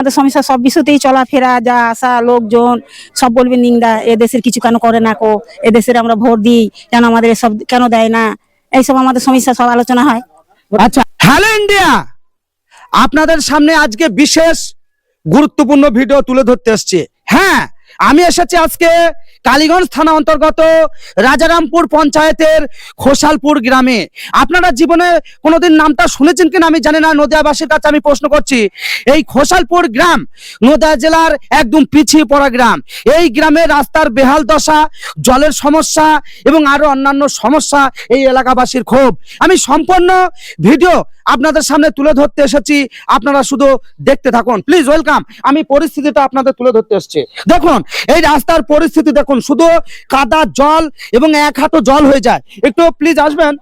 আমাদের সমস্যা সব বিষয়তেই চলাফেরা, যা আসা, লোকজন, সব বলবে নিন্দা, এদেশের দেশের কিছু কেন করে না কো? এদেশের দেশের আমরা ভোট দিই, কেন আমাদের সব কেন দেয় না? এইসব আমাদের সমস্যা, সব আলোচনা হয়। আচ্ছা হ্যালো ইন্ডিয়া! আপনাদের সামনে আজকে বিশেষ গুরুত্বপূর্ণ ভিডিও তুলে ধরতে এসছে। হ্যাঁ আমি এসেছি আজকে কালীগঞ্জ থানা অন্তর্গত রাজারামপুর পঞ্চায়েতের খোসালপুর গ্রামে। আপনারা জীবনে কোনোদিন নামটা শুনেছেন কিনা আমি জানি না, নদিয়াবাসীর কাছে আমি প্রশ্ন করছি। এই খোসালপুর গ্রাম নদিয়া জেলার একদম পিছিয়ে পড়া গ্রাম। এই গ্রামে রাস্তার বেহাল দশা, জলের সমস্যা এবং আরও অন্যান্য সমস্যা এই এলাকাবাসীর ক্ষোভ। আমি সম্পূর্ণ ভিডিও আপনাদের সামনে তুলে ধরতে এসেছি। আপনারা শুধু দেখতে থাকুন। Please welcome. আমি পরিস্থিতিটা আপনাদের তুলে ধরতে এসেছি। দেখুন এই রাস্তার পরিস্থিতি দেখুন, শুধু কাদা, জল এবং এক হাঁটু জল হয়ে যায়। একটু প্লিজ আসবেন?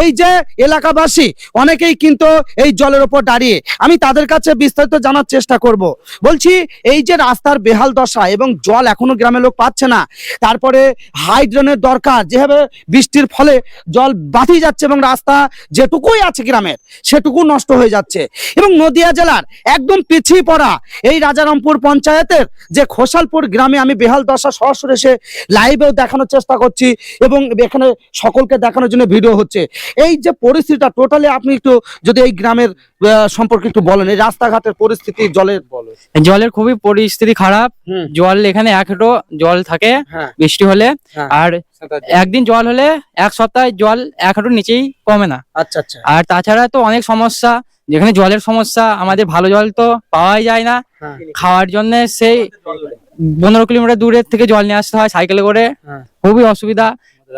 এই যে এলাকাবাসী, অনেকেই কিন্তু এই জলের ওপর দাঁড়িয়ে। আমি তাদের কাছে বিস্তারিত জানার চেষ্টা করব। বলছি, এই যে রাস্তার বেহাল দশা এবং জল এখনও গ্রামের লোক পাচ্ছে না, তারপরে হাইড্রেনের দরকার, যেভাবে বৃষ্টির ফলে জল বাঁধি যাচ্ছে এবং রাস্তা যেটুকুই আছে গ্রামের, সেটুকু নষ্ট হয়ে যাচ্ছে। এবং নদিয়া জেলার একদম পিছিয়ে পড়া এই রাজারামপুর পঞ্চায়েতের যে খোসালপুর গ্রামে আমি বেহাল দশা সরাসরি এসে লাইভেও দেখানোর চেষ্টা করছি এবং এখানে সকলকে দেখানোর জন্য ভিডিও হচ্ছে। এই যে পরিস্থিতিটা টোটালি আপনি একটু যদি এই গ্রামের সম্পর্কে একটু বলেন এই রাস্তাঘাটের পরিস্থিতি জলের জলের খুবই পরিস্থিতি খারাপ। জল এখানে এক হাঁটু জল থাকে হ্যাঁ। বৃষ্টি হলে। হ্যাঁ। আর একদিন জল হলে এক সপ্তাহে জল এক হাঁটুর নিচেই কমে না। আচ্ছা আচ্ছা। আর তাছাড়া তো অনেক সমস্যা যেখানে জলের সমস্যা আমাদের ভালো জল তো পাওয়াই যায় না। হ্যাঁ। খাওয়ার জন্য সেই পনেরো কিলোমিটার। দূরের থেকে জল নিয়ে আসতে হয় সাইকেলে করে। খুবই অসুবিধা।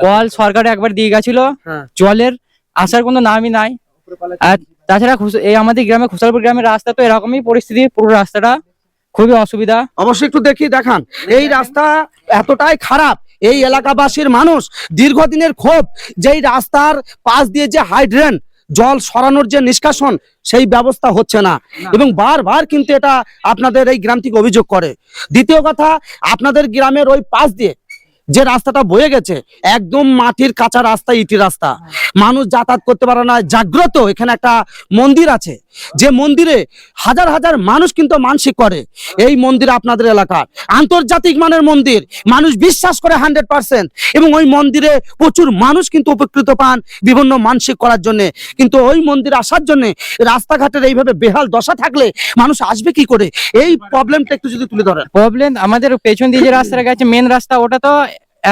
কল সরকার একবার দিয়ে গেছিল। হ্যাঁ। জলের আসার কোনো নামই নাই। আর তাছাড়া এই আমাদের গ্রামে খুসালপুর গ্রামের রাস্তা তো এরকমই পরিস্থিতি পুরো রাস্তাটা খুবই অসুবিধা। অবশ্যই একটু দেখি দেখান। এই রাস্তা এতটাই খারাপ এই এলাকাবাসীর মানুষ দীর্ঘদিনের ক্ষোভ যেই রাস্তার পাশ দিয়ে যে হাইড্রেন জল সরানোর যে নিষ্কাশন সেই ব্যবস্থা হচ্ছে না। এবং বারবার কিন্তু এটা আপনাদের এই গ্রাম থেকে অভিযোগ করে। দ্বিতীয় কথা আপনাদের গ্রামের ওই পাশ দিয়ে যে রাস্তাটা বয়ে গেছে, একদম মাটির কাঁচা রাস্তা, ইটি রাস্তা। মানুষ যাতায়াত করতে পারে না, জাগ্রত। এখানে একটা মন্দির আছে। যে মন্দিরে হাজার হাজার মানুষ কিন্তু মানসিক করে। এই মন্দির আপনাদের এলাকার। আন্তর্জাতিক মানের মন্দির। মানুষ বিশ্বাস করে হান্ড্রেড পার্সেন্ট। এবং ওই মন্দিরে প্রচুর মানুষ কিন্তু উপকৃত পান বিভিন্ন মানসিক করার জন্য। কিন্তু ওই মন্দির আসার জন্য রাস্তাঘাটের এইভাবে বেহাল দশা থাকলে মানুষ আসবে কি করে? এই প্রবলেমটা একটু যদি তুলে ধরেন। প্রবলেম আমাদের পেছন দিয়ে যে রাস্তাটা গেছে মেন রাস্তা, ওটা তো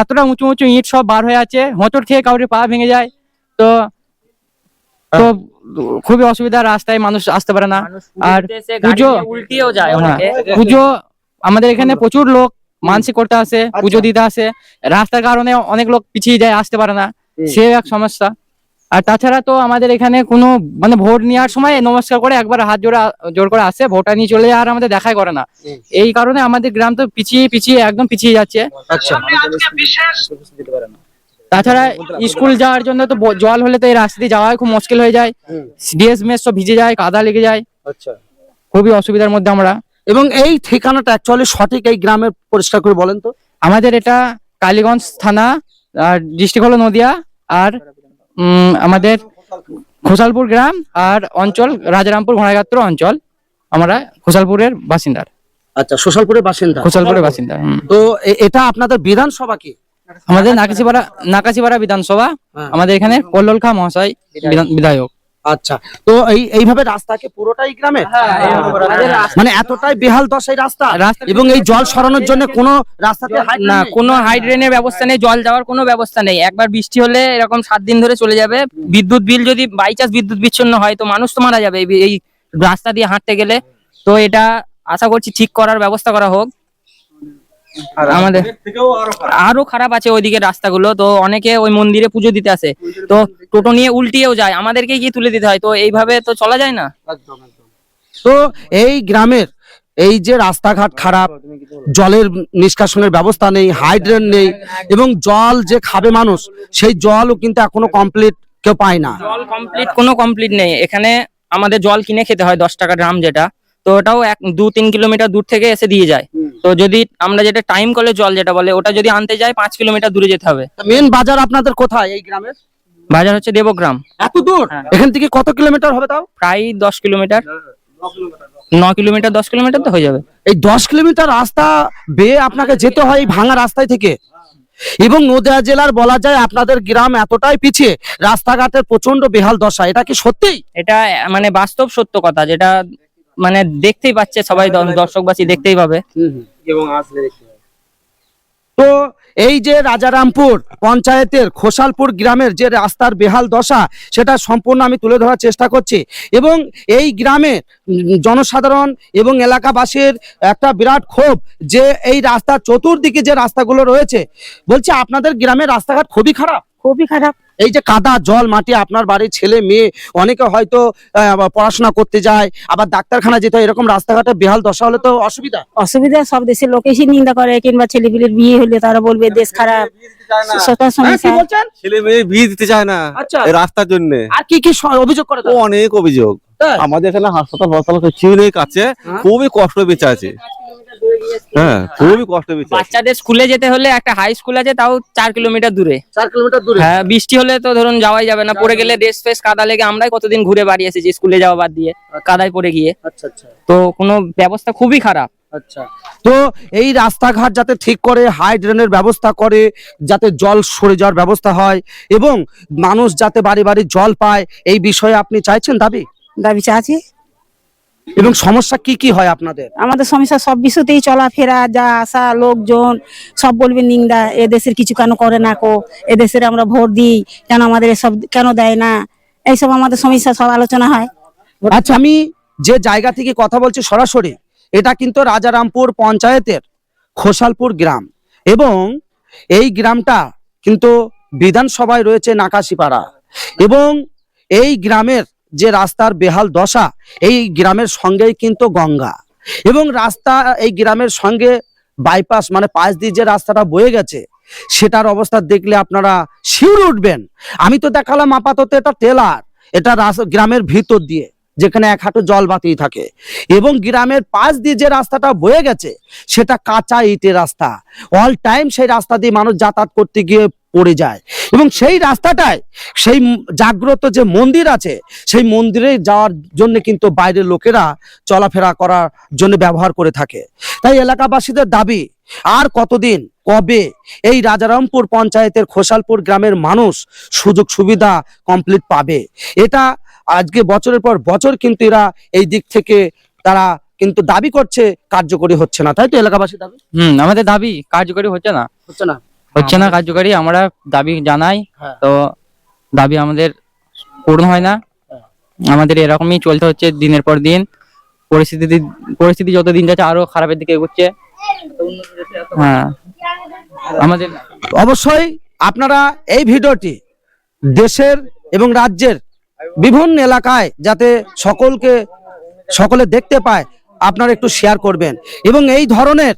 এতটা উঁচু উঁচু ইট সব বার হয়ে আছে হোঁচট খেয়ে কাউরে পা ভেঙে যায়। তো তো খুবই অসুবিধা রাস্তায় মানুষ আসতে পারে না। আর পুজো উল্টিয়েও যায় হ্যাঁ, পুজো আমাদের এখানে প্রচুর লোক মানসি করতে আসে পুজো দিতে আসে। রাস্তার কারণে অনেক লোক পিছিয়ে যায় আসতে পারে না। সে এক সমস্যা। আর তাছাড়া তো আমাদের এখানে কোনো মানে ভোট নেওয়ার সময় নমস্কার করে একবার হাত জোড়া জোর করে আসে ভোটটা নিয়ে চলে যায় আর আমাদের দেখাই করে না। এই কারণে আমাদের গ্রাম তো পিছিয়ে পিছিয়ে একদম পিছিয়ে যাচ্ছে। আচ্ছা। তাছাড়া স্কুল যাওয়ার জন্য তো জল হলে তো এই রাস্তা দিয়ে যাওয়া খুব মুশকিল হয়ে যায়। ডিএস মেস সব ভিজে যায় কাদা লেগে যায়। আচ্ছা। খুবই অসুবিধার মধ্যে আমরা। এবং এই ঠিকানাটা অ্যাকচুয়ালি সঠিক এই গ্রামের পরিষ্কার করে বলেন তো। আমাদের এটা কালীগঞ্জ থানা আর ডিস্ট্রিক্ট হলো নদিয়া আর আমাদের খোসালপুর গ্রাম আর অঞ্চল রাজারামপুর ঘোড়াগাত্র অঞ্চল। আমরা খোসালপুরের বাসিন্দার আচ্ছা সোশালপুরের বাসিন্দা। খোসালপুরের বাসিন্দা তো এটা আপনাদের বিধানসভা কি? আমাদের নাকাশিপাড়া নাকাশিপাড়া বিধানসভা। হ্যাঁ। আমাদের এখানে কল্লোল খা মহাশয় বিধায়ক। আচ্ছা তো এই এইভাবে রাস্তাকে পুরোটাই গ্রামের মানে এতটাই বেহাল দশাই রাস্তা? রাস্তা এবং এই জল সরানোর জন্য কোনো রাস্তাতে না কোনো হাইড্রেনের ব্যবস্থা নেই জল যাওয়ার কোনো ব্যবস্থা নেই। একবার বৃষ্টি হলে এরকম সাত দিন ধরে চলে যাবে। বিদ্যুৎ বিল যদি বাই চান্স বিদ্যুৎ বিচ্ছিন্ন হয় তো মানুষ তো মারা যাবে এই রাস্তা দিয়ে হাঁটতে গেলে। তো এটা আশা করছি ঠিক করার ব্যবস্থা করা হোক। আমাদের আরও খারাপ। আছে ওইদিকে রাস্তাগুলো। তো অনেকে ওই মন্দিরে পুজো দিতে আসে। তো টোটো নিয়ে উল্টিয়েও যায়। আমাদেরকে গিয়ে তুলে দিতে হয়। তো এইভাবে তো চলা যায় না? তো এই গ্রামের এই যে রাস্তাঘাট খারাপ জলের নিষ্কাশনের ব্যবস্থা নেই হাইড্রেন নেই এবং জল যে খাবে মানুষ সেই জলও কিন্তু এখনও কমপ্লিট কেউ পায় না। জল কমপ্লিট কোনো কমপ্লিট নেই। এখানে আমাদের জল কিনে খেতে হয় দশ টাকা ড্রাম যেটা। তো ওটাও এক দু তিন কিলোমিটার দূর থেকে এসে দিয়ে যায়। তো যদি আমরা যেটা টাইম কলে জল যেটা বলে ওটা যদি আনতে যাই পাঁচ কিলোমিটার দূরে যেতে হবে। মেন বাজার আপনাদের কোথায় এই গ্রামের বাজার হচ্ছে দেবগ্রাম। এত দূর? হ্যাঁ। এখান থেকে কত কিলোমিটার হবে তাও? প্রায় দশ কিলোমিটার। ন কিলোমিটার দশ কিলোমিটার তো হয়ে যাবে। এই দশ কিলোমিটার রাস্তা বেয়ে আপনাকে যেতে হয় এই ভাঙা রাস্তায় থেকে। এবং নদিয়া জেলার বলা যায় আপনাদের গ্রাম এতটাই পিছিয়ে রাস্তাঘাটের প্রচণ্ড বেহাল দশা। এটা কি সত্যি এটা মানে বাস্তব সত্য কথা যেটা মানে দেখতেই পাচ্ছে সবাই দর্শকবাসী দেখতেই পাবে। তো এই যে রাজারামপুর পঞ্চায়েতের খোসালপুর গ্রামের যে রাস্তার বেহাল দশা সেটা সম্পূর্ণ আমি তুলে ধরার চেষ্টা করছি। এবং এই গ্রামে জনসাধারণ এবং এলাকাবাসীর একটা বিরাট ক্ষোভ যে এই রাস্তার চতুর্দিকে যে রাস্তাগুলো রয়েছে। বলছি আপনাদের গ্রামের রাস্তাঘাট খুবই খারাপ? খুবই খারাপ। এই যে কাদা জল মাটি আপনার বাড়ির ছেলে মেয়ে অনেকে হয়তো আহ, পড়াশোনা করতে যায় আবার ডাক্তারখানা যেতে হয় এরকম রাস্তাঘাটে বেহাল দশা হলে তো অসুবিধা। অসুবিধা সব দেশের লোক এসে নিন্দা করে কিংবা ছেলেপিলের বিয়ে হলে তারা বলবে দেশ খারাপ হ্যাঁ, ছেলে মেয়ে বিয়ে দিতে চায় না আচ্ছা। রাস্তার জন্য। আর কি কি অভিযোগ করে অনেক অভিযোগ। আমাদের এখানে হাসপাতাল হাসপাতাল কিছুই নেই কাছে হ্যাঁ। খুবই কষ্ট বেঁচে আছে। হ্যাঁ খুবই কষ্ট বেঁচে বাচ্চাদের স্কুলে যেতে হলে একটা হাই স্কুল আছে তাও চার কিলোমিটার দূরে। চার কিলোমিটার দূরে? হ্যাঁ বৃষ্টি হলে তো ধরুন যাওয়াই যাবে না পড়ে গেলে ড্রেস ফেস কাদা লেগে আমরাই কতদিন ঘুরে বাড়ি এসেছি স্কুলে যাওয়া বাদ দিয়ে কাদায় পড়ে গিয়ে। আচ্ছা আচ্ছা। তো কোনো ব্যবস্থা খুবই খারাপ। আচ্ছা। তো এই রাস্তাঘাট যাতে ঠিক করে হাই ড্রেনের ব্যবস্থা করে যাতে জল সরে যাওয়ার ব্যবস্থা হয় এবং মানুষ যাতে বাড়ি বাড়ি জল পায় এই বিষয়ে আপনি চাইছেন দাবি? দাবি আছে এবং সমস্যা কি কি হয় আপনাদের? আমাদের সমস্যা সব বিষয়তেই চলাফেরা যা আসা লোকজন সব বলবে নিন্দা এ দেশের কিছু কেন করে না কো? এ দেশের আমরা ভোট দিই কেন আমাদের এসব কেন দেয় না? এইসব আমাদের সমস্যা সব আলোচনা হয়। আচ্ছা আমি যে জায়গা থেকে কথা বলছি সরাসরি এটা কিন্তু রাজারামপুর পঞ্চায়েতের খোসালপুর গ্রাম এবং এই গ্রামটা কিন্তু বিধানসভায় রয়েছে নাকাশিপাড়া এবং এই গ্রামের যে রাস্তার বেহাল দশা এই গ্রামের সঙ্গেই কিন্তু গঙ্গা। এবং রাস্তা, এই গ্রামের সঙ্গে বাইপাস মানে পাশ দিয়ে যে রাস্তাটা বয়ে গেছে, সেটার অবস্থা দেখলে আপনারা শিউরে উঠবেন। আমি তো দেখালাম আপাতত এটা টেলার এটা গ্রামের ভিতর দিয়ে। যেখানে এক হাঁটু জল বাতিয়ে থাকে। এবং গ্রামের পাশ দিয়ে যে রাস্তাটা বয়ে গেছে, সেটা কাঁচা ইটের রাস্তা। অল টাইম সেই রাস্তা দিয়ে মানুষ যাতায়াত করতে গিয়ে পড়ে যায়। এবং সেই রাস্তাটায় সেই জাগ্রত যে মন্দির আছে, সেই মন্দিরে যাওয়ার জন্য কিন্তু বাইরের লোকেরা চলাফেরা করার জন্য ব্যবহার করে থাকে। তাই এলাকাবাসীদের দাবি, আর কতদিন, কবে এই রাজারামপুর পঞ্চায়েতের খোসালপুর গ্রামের মানুষ সুযোগ সুবিধা কমপ্লিট পাবে? এটা আজকে বছরের পর বছর কিন্তু এরা এই দিক থেকে তারা কিন্তু দাবি করছে কার্যকরী হচ্ছে না। তাই তো এলাকাবাসী দাবি? হুম আমাদের দাবি কার্যকরী হচ্ছে না। হচ্ছে না? হচ্ছে না কার্যকরী আমরা দাবি জানাই। হ্যাঁ। তো দাবি আমাদের পূর্ণ হয় না। আমাদের এরকমই চলতে হচ্ছে দিনের পর দিন। পরিস্থিতি পরিস্থিতি যত দিন যাচ্ছে আরও খারাপের দিকে এগোচ্ছে। হ্যাঁ। আমাদের অবশ্যই আপনারা এই ভিডিওটি দেশের এবং রাজ্যের বিভিন্ন এলাকায় যাতে সকলকে, সকলে দেখতে পায়, আপনারা একটু শেয়ার করবেন। এবং এই ধরনের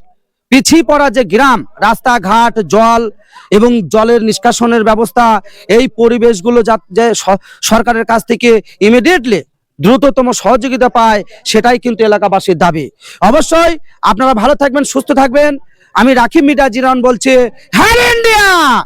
পিছিয়ে পড়া যে গ্রাম, রাস্তাঘাট, জল এবং জলের নিষ্কাশনের ব্যবস্থা, এই পরিবেশগুলো যা- সরকারের কাছ থেকে ইমিডিয়েটলি দ্রুততম সহযোগিতা পায়, সেটাই কিন্তু এলাকাবাসীর দাবি। অবশ্যই আপনারা ভালো থাকবেন, সুস্থ থাকবেন। আমি রাখি মিডা জিরান বলছি হ্যাঁ ইন্ডিয়া!